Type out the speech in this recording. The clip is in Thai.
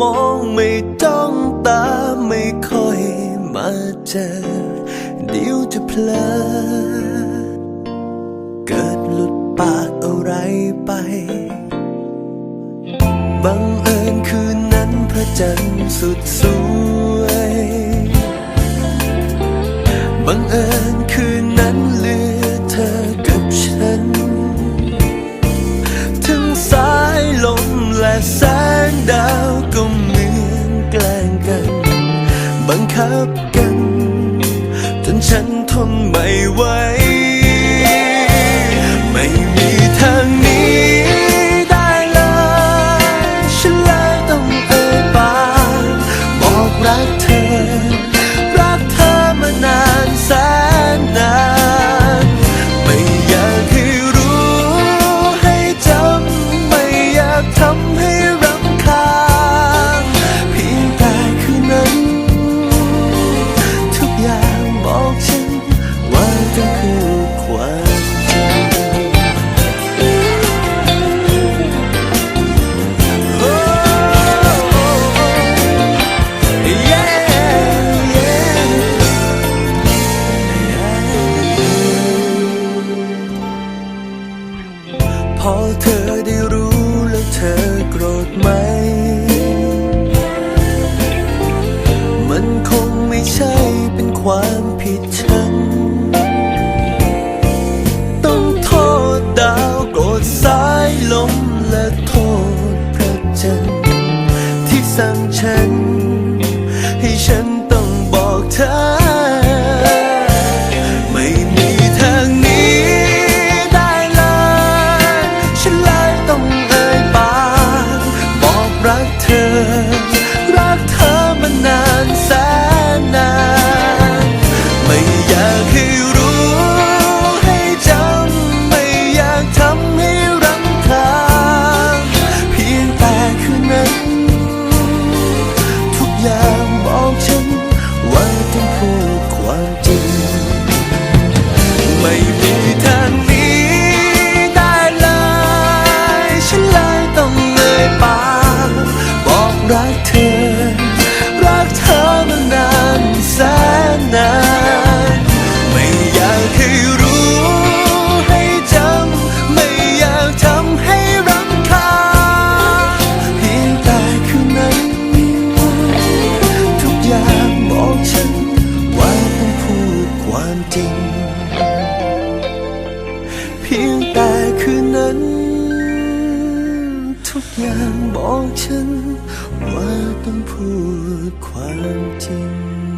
มองไม่ต้องตาไม่ค่อยมาเจอเดี๋ยวจะเพลินเกิดหลุดปากอะไรไปบังเอิญคืนนั้นพระจันทร์สุดสวยบังเอิญคืนนั้นลืม ทับกันจนฉันทนไม่ไหว ผิดฉัน ต้องโทษดาวกรสายลมและโทษพระจันที่สั่งฉัน ให้ฉันต้องบอกเธอ อย่างบอกฉันว่าต้องพูดความจริง